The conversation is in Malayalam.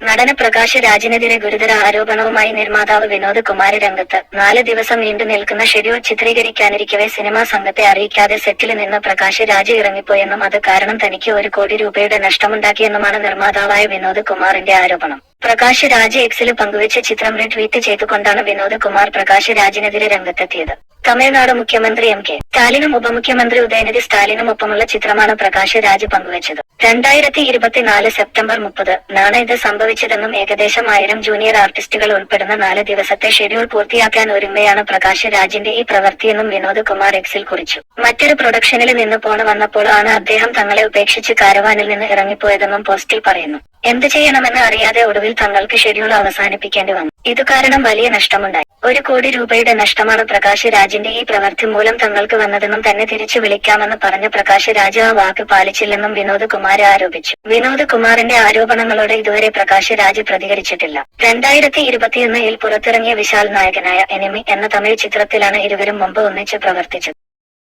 നടന പ്രകാശ് രാജിനെതിരെ ഗുരുതര ആരോപണവുമായി നിർമ്മാതാവ് വിനോദ് കുമാര് രംഗത്ത് നാല് ദിവസം നീണ്ടു നിൽക്കുന്ന ഷെഡ്യൂൾ ചിത്രീകരിക്കാനിരിക്കവെ സിനിമാ സംഘത്തെ അറിയിക്കാതെ സെറ്റിൽ നിന്ന് പ്രകാശ് രാജി ഇറങ്ങിപ്പോയെന്നും അത് കാരണം തനിക്ക് ഒരു കോടി രൂപയുടെ നഷ്ടമുണ്ടാക്കിയെന്നുമാണ് നിർമ്മാതാവായ വിനോദ് കുമാറിന്റെ ആരോപണം. പ്രകാശ് രാജ് എക്സിൽ പങ്കുവച്ച ചിത്രം റിട്വീറ്റ് ചെയ്തുകൊണ്ടാണ് വിനോദ് കുമാർ പ്രകാശ് രാജിനെതിരെ രംഗത്തെത്തിയത്. തമിഴ്നാട് മുഖ്യമന്ത്രി എം കെ. സ്റ്റാലിനും ഉപമുഖ്യമന്ത്രി ഉദയനിധി സ്റ്റാലിനും ഒപ്പമുള്ള ചിത്രമാണ് പ്രകാശ് രാജ് പങ്കുവച്ചത്. രണ്ടായിരത്തി ഇരുപത്തിനാല് സെപ്റ്റംബർ മുപ്പത്. നാണ് ഇത് സംഭവിച്ചതെന്നും ഏകദേശം ആയിരം ജൂനിയർ ആർട്ടിസ്റ്റുകൾ ഉൾപ്പെടുന്ന നാല് ദിവസത്തെ ഷെഡ്യൂൾ പൂർത്തിയാക്കാൻ ഒരുങ്ങയാണ് പ്രകാശ് രാജിന്റെ ഈ പ്രവൃത്തിയെന്നും വിനോദ് കുമാർ എക്സിൽ കുറിച്ചു. മറ്റൊരു പ്രൊഡക്ഷനിൽ നിന്ന് പോണ വന്നപ്പോൾ ആണ് അദ്ദേഹം തങ്ങളെ ഉപേക്ഷിച്ച് കാരവാനിൽ നിന്ന് ഇറങ്ങിപ്പോയതെന്നും പോസ്റ്റിൽ പറയുന്നു. എന്ത് ചെയ്യണമെന്ന് അറിയാതെ ഒടുവിൽ തങ്ങൾക്ക് ഷെഡ്യൂൾ അവസാനിപ്പിക്കേണ്ടി വന്നു. ഇതു കാരണം വലിയ നഷ്ടമുണ്ടായി. ഒരു കോടി രൂപയുടെ നഷ്ടമാണ് പ്രകാശ് രാജിന്റെ ഈ പ്രവൃത്തി മൂലം തങ്ങൾക്ക് വന്നതെന്നും തന്നെ തിരിച്ചു വിളിക്കാമെന്ന് പറഞ്ഞ പ്രകാശ് രാജ് ആ വാക്ക് പാലിച്ചില്ലെന്നും വിനോദ് കുമാർ ആരോപിച്ചു. വിനോദ് കുമാറിന്റെ ആരോപണങ്ങളോട് ഇതുവരെ പ്രകാശ് രാജ് പ്രതികരിച്ചിട്ടില്ല. രണ്ടായിരത്തി ഇരുപത്തിയൊന്നിൽ പുറത്തിറങ്ങിയ വിശാൽ നായകനായ എനിമി എന്ന തമിഴ് ചിത്രത്തിലാണ് ഇരുവരും മുമ്പ് ഒന്നിച്ച് പ്രവർത്തിച്ചത്.